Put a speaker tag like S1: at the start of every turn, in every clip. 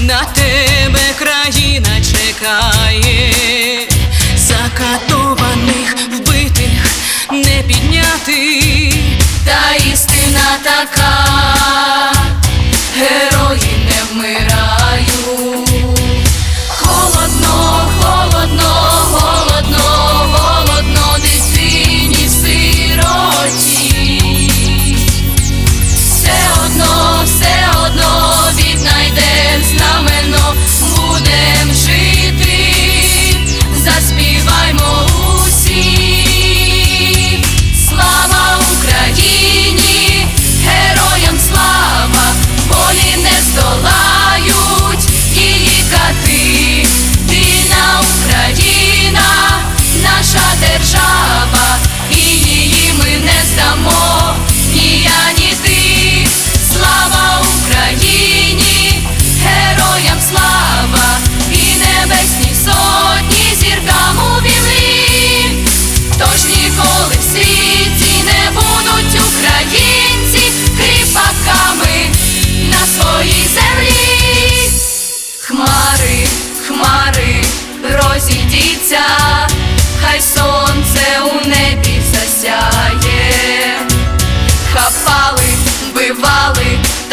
S1: на тебе країна чекає, закатованих, вбитих не підняти, та істина така,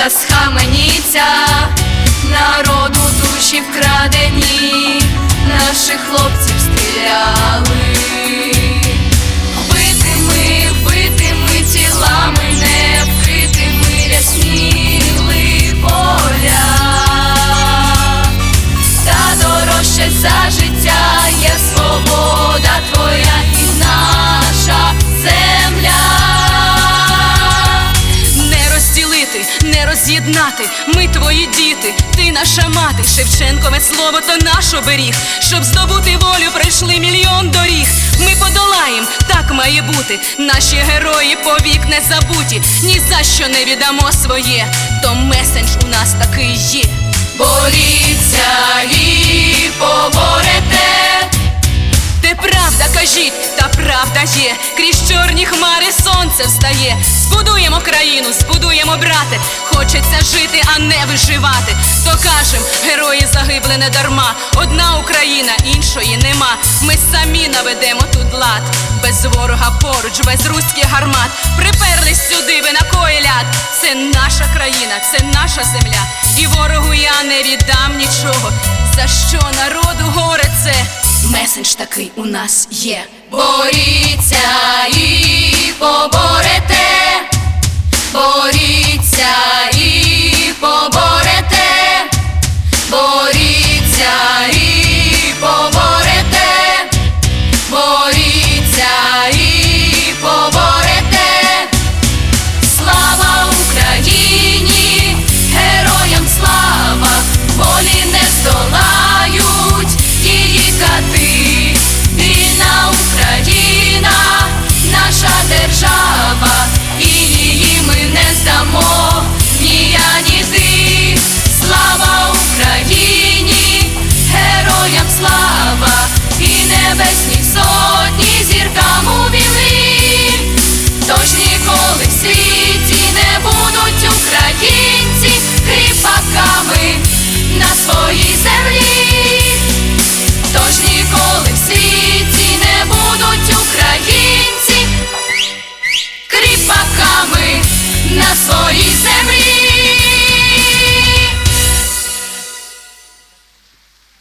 S1: та схаменіться, народу душі вкрадені, наших хлопців стріляли. Не роз'єднати. Ми твої діти, ти наша мати. Шевченкове слово то наш оберіг. Щоб здобути волю, пройшли мільйон доріг. Ми подолаєм, так має бути. Наші герої повік не забуті. Ні за що не віддамо своє. То месендж у нас такий є. Боріться та є, крізь чорні хмари сонце встає. Збудуємо країну, збудуємо брате. Хочеться жити, а не виживати. То кажем, герої загибли не дарма. Одна Україна, іншої нема. Ми самі наведемо тут лад. Без ворога поруч, без руських гармат. Приперлись сюди, ви на кої ляд. Це наша країна, це наша земля. І ворогу я не віддам нічого. За що народу горе це? Месендж такий у нас є. Боріться і поборете, боріться і поборете, боріться і поборете, боріться і поборете. Українці на своїй землі.